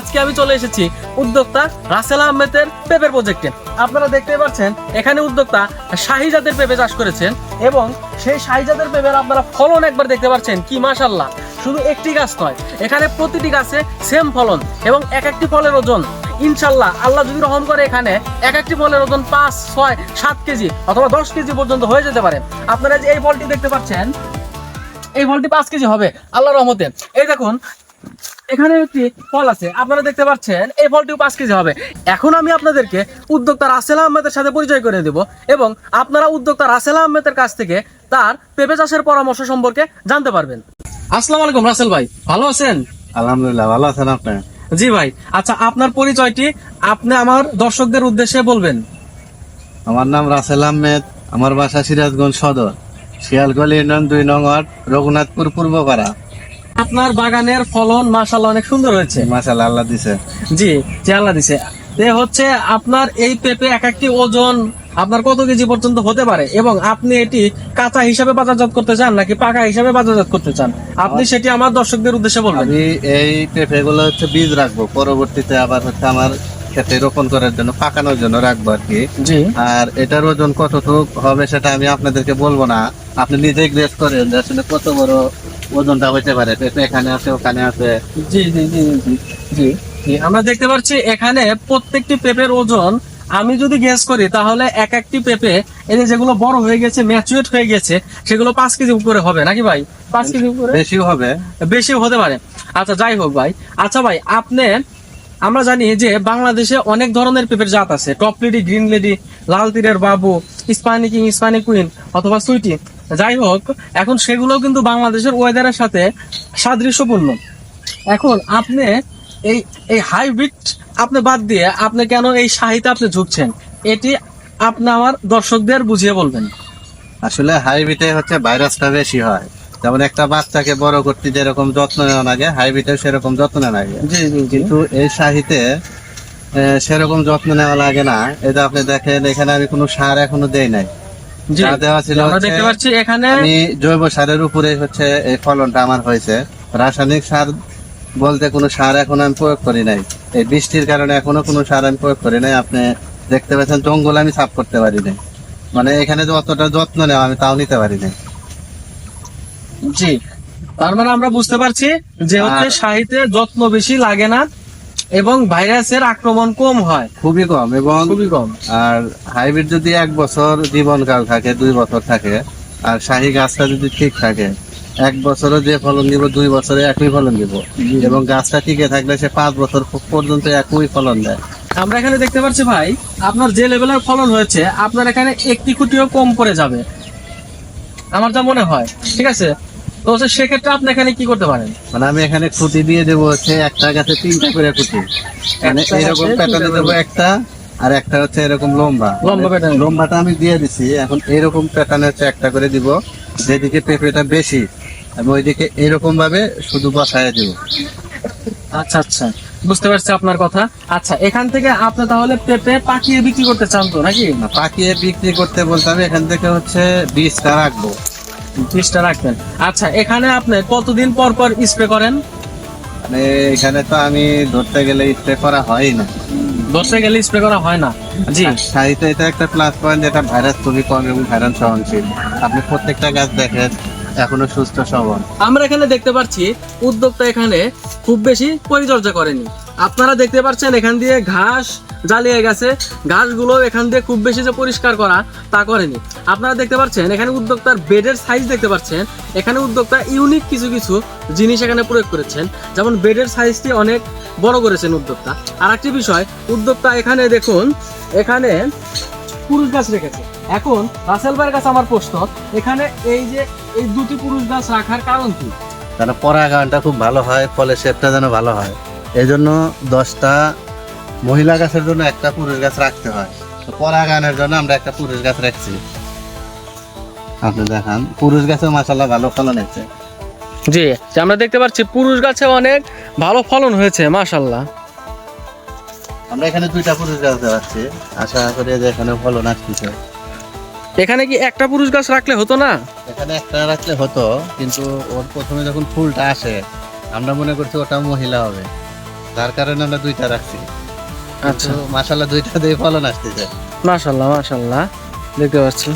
আজকে আমি চলে এসেছি উদ্যোক্তা রাসেল আহমেদের পেঁপের প্রজেক্টে আপনারা দেখতে পাচ্ছেন, এখানে উদ্যোক্তা শাহিজাদের পেঁপে চাষ করেছেন এবং সেই শাহিজাদের পেঁপের আপনারা ফলন একবার দেখতে পাচ্ছেন, কি মাশাল্লাহ শুধু একটি গাছ নয়, এখানে প্রতিটি গাছে সেম ফলন এবং এক একটি ফলের ওজন। ইনশাল্লাহ আল্লাহ যদি রহম করে এখানে এক একটি ফলের ওজন পাঁচ, ছয়, সাত কেজি অথবা দশ কেজি পর্যন্ত হয়ে যেতে পারে। আপনারা যে এই ফলটি দেখতে পাচ্ছেন, এই ফলটি পাঁচ কেজি হবে আল্লাহ রহমতে। এই দেখুন এখানে একটি ফল আছে আপনারা দেখতে পাচ্ছেন এই ফলটিও পাঁচ কেজি হবে। এখন আমি আপনাদেরকে উদ্যোক্তা রাসেল আহমেদের সাথে পরিচয় করে দেব এবং আপনারা উদ্যোক্তা রাসেল আহমেদের কাছ থেকে তার পেঁপে চাষের পরামর্শ সম্পর্কে জানতে পারবেন। আসসালামু আলাইকুম রাসেল ভাই ভালো আছেন? আলহামদুলিল্লাহ ভালো আছেন আপনি? জি ভাই আচ্ছা আপনার পরিচয়টি আপনি আমার দর্শকদের উদ্দেশ্যে বলবেন। আমার নাম রাসেল আহমেদ আমার বাসা সিরাজগঞ্জ সদর শিয়ালগলি ইউনিয়ন দুই নং ওয়ার্ড রঘুনাথপুর পূর্বপাড়া। আপনার বাগানের ফলন মাশাল্লাহ অনেক সুন্দর হয়েছে। মাশাল্লাহ আল্লাহ দিছে। জি যে আল্লাহ দিছে। তে হচ্ছে আপনার এই পেঁপে এক একটি ওজন আপনার কত কেজি পর্যন্ত হতে পারে? এবং আপনি এটি কাঁচা হিসাবে বাজারজাত করতে চান নাকি পাকা হিসাবে বাজারজাত করতে চান? আপনি সেটি আমার দর্শকদের উদ্দেশ্যে বলবেন। আমি এই পেঁপে গুলো হচ্ছে বীজ রাখব। পরবর্তীতে আবার হচ্ছে আমার খেতে রোপণ করার জন্য পাকানোর জন্য রাখব আর কি। জি। আর এটার ওজন কতটুক হবে সেটা আমি আপনাদেরকে বলব না। আপনি নিজেই গ্রেস করেন আসলে কত বড় ওজনটা হইতে পারে। এখানে আছে ওখানে আছে। জি জি জি জি জি জি। আমরা দেখতে পাচ্ছি এখানে প্রত্যেকটি পেঁপের ওজন আমি যদি গেস করি তাহলে এক একটি পেঁপে এই যে যেগুলো বড় হয়ে গেছে ম্যাচুয়েট হয়ে গেছে সেগুলো পাঁচ কেজি উপরে হবে নাকি ভাই? পাঁচ কেজি উপরে? বেশিও হবে। বেশি হতে পারে। আচ্ছা যাই হোক ভাই। আচ্ছা ভাই আপনি আমরা জানি যে বাংলাদেশে অনেক ধরনের পেঁপের জাত আছে। টপ লেডি গ্রিন লেডি লাল তীরের বাবু স্পানি কিং ইস্পানি কুইন অথবা সুইটি। যাই হোক এখন সেগুলো কিন্তু বাংলাদেশের ওয়েদারের সাথে সাদৃশ্যপূর্ণ। এখন আপনি এই এই হাইব্রিড আপনি বাদ দিয়ে আপনি কেন এই সাহিত্যে আপনি ঝুঁকছেন? এটি আপনি আমার দর্শকদের বুঝিয়ে বলবেন। আসলে হাইব্রিডে হচ্ছে ভাইরাসটা বেশি হয়। যেমন একটা বাচ্চাকে বড় করতে যেরকম যত্ন নেওয়া লাগে হাইব্রিডে সেরকম যত্ন নেওয়া লাগে। জি জি জি। কিন্তু এই শাহিতে আহ, সেরকম যত্ন নেওয়া লাগে না। এটা আপনি দেখেন এখানে আমি কোনো সার এখনও দেই নাই। যা দেওয়া ছিল আমরা দেখতে পাচ্ছি এখানে আমি জৈব সারের উপরে হচ্ছে এই ফলনটা আমার হয়েছে। রাসায়নিক সার বলতে কোনো সার এখন আমি প্রয়োগ করি নাই। এই বৃষ্টির কারণে এখনও কোনো সার আমি প্রয়োগ করি নাই। আপনি দেখতে পাচ্ছেন জঙ্গল আমি সাফ করতে পারি নাই। মানে এখানে যে অতটা যত্ন নেওয়া আমি তাও নিতে পারি নাই। জি। তার মানে আমরা বুঝতে পারছি যে হচ্ছে সাহিত্যে যত্ন বেশি লাগে না। এবং ভাইরাসের আক্রমণ কম হয়। খুবই কম এবং খুবই কম। আর হাইব্রিড যদি এক বছর জীবনকাল থাকে দুই বছর থাকে আর শাহী গাছটা যদি ঠিক থাকে এক বছরও যে ফলন দিব দুই বছরে একই ফলন দিব। এবং গাছটা টিকে থাকলে সে পাঁচ বছর পর্যন্ত একই ফলন দেয়। আমরা এখানে দেখতে পাচ্ছি ভাই আপনার যে লেভেলের ফলন হয়েছে আপনার এখানে একটি কুটিও কম পড়ে যাবে। আমার যা মনে হয় ঠিক আছে? তো হচ্ছে সেক্ষেত্রে আপনি এখানে কি করতে পারেন? মানে আমি এখানে খুঁটি দিয়ে দেবো হচ্ছে একটা গাছে তিনটা করে খুঁটি। মানে এরকম প্যাটার্নে দেবো একটা আর একটা হচ্ছে এরকম লম্বা। লম্বা মানে pattern। লম্বাটা আমি দিয়ে দিছি এখন এরকম প্যাটার্নে হচ্ছে একটা করে দিব যেদিকে পেঁপেটা বেশি আমি ওইদিকে এরকম ভাবে শুধু বসায় দিব। আচ্ছা আচ্ছা। বুঝতে পারছি আপনার কথা। আচ্ছা এখান থেকে আপনি তাহলে পেঁপে পাকিয়ে বিক্রি করতে চান তো নাকি? পাকিয়ে বিক্রি করতে বলতে আমি এখান থেকে হচ্ছে বীজটা রাখব। রাখবেন। আচ্ছা এখানে আপনি কতদিন পর পর স্প্রে করেন? মানে এখানে তো আমি ধরতে গেলে স্প্রে করা হয় না। দশে গেলে স্প্রে করা হয় না। জি। সাহিত্য এটা একটা প্লাস পয়েন্ট যেটা ভাইরাস খুবই কম এবং ভাইরাস সহনশীল। আপনি প্রত্যেকটা গাছ দেখেন এখনও সুস্থ সবল। আমরা এখানে দেখতে পাচ্ছি উদ্যোক্তা এখানে খুব বেশি পরিচর্যা করেনি। আপনারা দেখতে পাচ্ছেন এখান দিয়ে ঘাস জ্বালিয়ে গেছে। ঘাসগুলো এখান দিয়ে খুব বেশি যে পরিষ্কার করা, তা করেনি। আপনারা দেখতে পাচ্ছেন, এখানে উদ্যোক্তার বেডের সাইজ দেখতে পাচ্ছেন। এখানে উদ্যোক্তা ইউনিক কিছু কিছু জিনিস এখানে প্রয়োগ করেছেন। যেমন বেডের সাইজটি অনেক বড় করেছেন উদ্যোক্তা। আর একটি বিষয়, উদ্যোক্তা এখানে দেখুন, এখানে পুরুষ গাছ রেখেছে। এখন রাসেল ভাইয়ের কাছে আমার প্রশ্ন, এখানে এই যে এই দুটি পুরুষ গাছ রাখার কারণ কি? যেন পরাগায়নটা খুব ভালো হয় ফলের শেপটা যেন ভালো হয়। এই জন্য দশটা মহিলা গাছের জন্য একটা পুরুষ গাছ রাখতে হয়। তো জন্য আমরা একটা পুরুষ গাছ রাখছি। আপনি দেখান পুরুষ গাছেও মাসাল্লাহ ভালো ফলন হচ্ছে জি আমরা দেখতে পাচ্ছি পুরুষ গাছে অনেক ভালো ফলন হয়েছে মাশাল্লাহ আমরা এখানে দুইটা পুরুষ গাছ দেওয়াচ্ছি আশা করি যে এখানে ফলন আসতেছে। এখানে কি একটা পুরুষ গাছ রাখলে হতো না? এখানে একটা রাখলে হতো কিন্তু ওর প্রথমে যখন ফুলটা আসে আমরা মনে করছি ওটা মহিলা হবে। যার কারণে আমরা দুইটা রাখছি। আচ্ছা। মাসাল্লাহ দুইটা দিয়ে ফলন আসতেছে। মাসাল্লাহ মাসাল্লাহ দেখতে পাচ্ছি